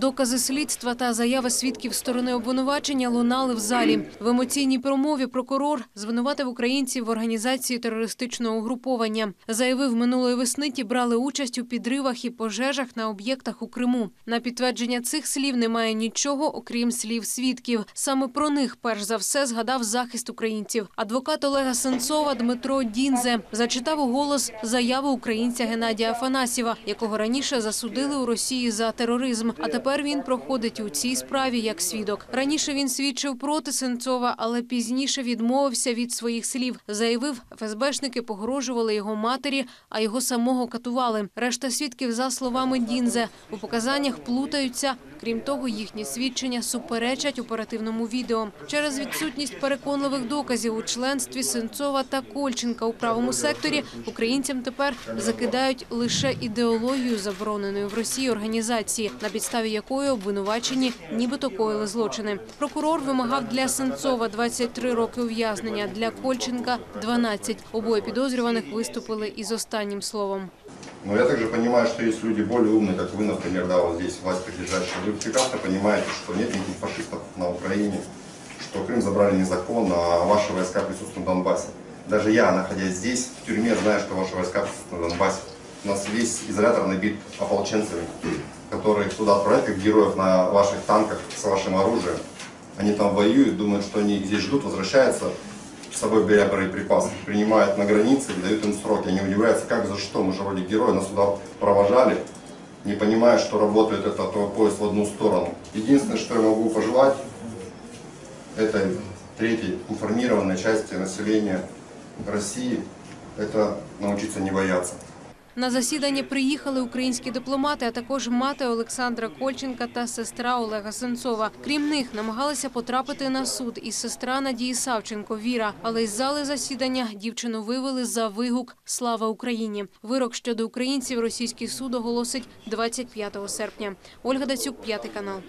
Докази слідства та заяви свідків сторони обвинувачення лунали в залі. В емоційній промові прокурор звинуватив українців в організації терористичного угруповання. Заявив, минулої весни ті брали участь у підривах і пожежах на об'єктах у Криму. На підтвердження цих слів немає нічого, окрім слів свідків. Саме про них перш за все згадав захист українців. Адвокат Олега Сенцова Дмитро Дінзе зачитав у голос заяву українця Геннадія Афанасьєва, якого раніше засудили у Росії за тероризм. А тепер він проходить у цій справі як свідок. Раніше він свідчив проти Сенцова, але пізніше відмовився від своїх слів. Заявив, ФСБшники погрожували його матері, а його самого катували. Решта свідків, за словами Дінзе, у показаннях плутаються. Крім того, їхні свідчення суперечать оперативному відео. Через відсутність переконливих доказів у членстві Сенцова та Кольченка у правому секторі українцям тепер закидають лише ідеологію забороненої в Росії організації, на підставі якої обвинувачені нібито коїли злочини. Прокурор вимагав для Сенцова 23 роки ув'язнення, для Кольченка – 12. Обоє підозрюваних виступили із останнім словом. Но я также понимаю, что есть люди более умные, как вы, например, да, вот здесь власть придержащие. Вы прекрасно понимаете, что нет никаких фашистов на Украине, что Крым забрали незаконно, а ваши войска присутствуют на Донбассе. Даже я, находясь здесь, в тюрьме, знаю, что ваши войска присутствуют на Донбассе. У нас весь изолятор набит ополченцами, которые туда отправляют как героев на ваших танках с вашим оружием. Они там воюют, думают, что они здесь ждут, возвращаются, с собой беря боеприпасы, принимают на границе дают им сроки. Они удивляются, как, за что, мы же вроде герои, нас сюда провожали, не понимая, что работает этот поезд в одну сторону. Единственное, что я могу пожелать, этой третьей информированной части населения России, это научиться не бояться. На засідання приїхали українські дипломати, а також мати Олександра Кольченка та сестра Олега Сенцова. Крім них, намагалися потрапити на суд і сестра Надії Савченко Віра. Але із зали засідання дівчину вивели за вигук Слава Україні. Вирок щодо українців російський суд оголосить 25 серпня. Ольга Дацюк, п'ятий канал.